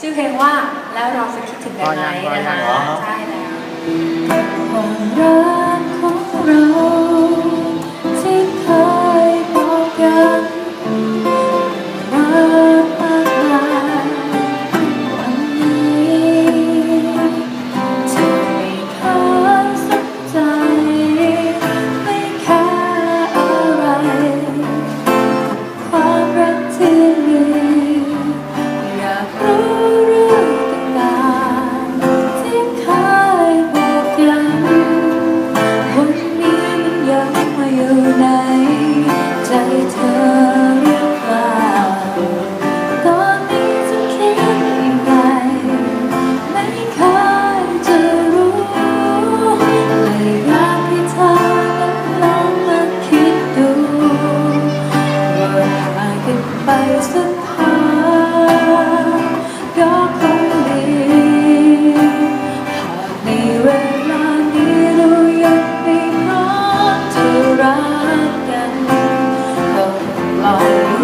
ชื่อเพลงว่าแล้วเราจะคิดถึงกันไหมนะคะใช่แล้วความรักของเรา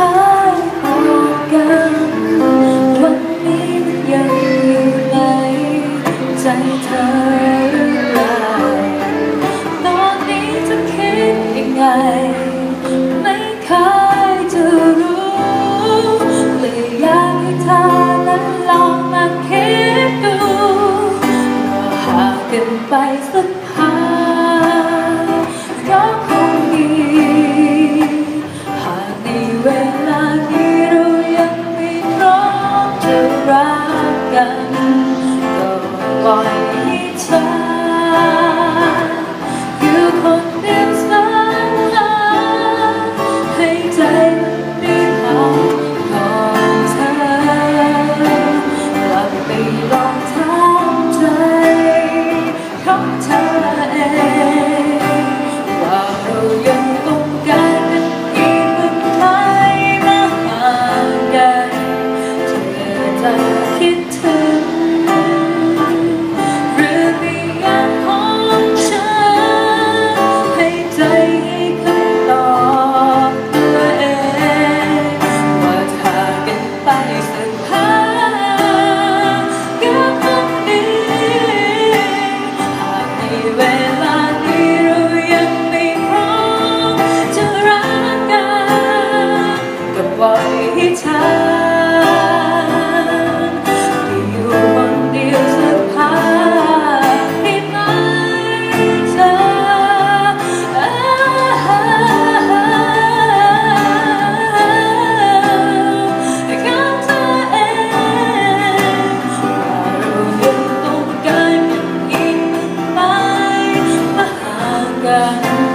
างต่อกันวันนี้ยังอยู่ในใจเธอหรืตอนนี้เธคิดยังไง ไม่เคยจะรู้เลยอยากให้เธอนั้ลองมาคิดดูหางกันไปสั ปล่อยให้เธอ ปล่อยให้ฉันได้อยู่คนเดียวสักพักได้ไหมเธอแค่เธอเองว่าเรายังต้องการกันอีกไหมมาหางกัน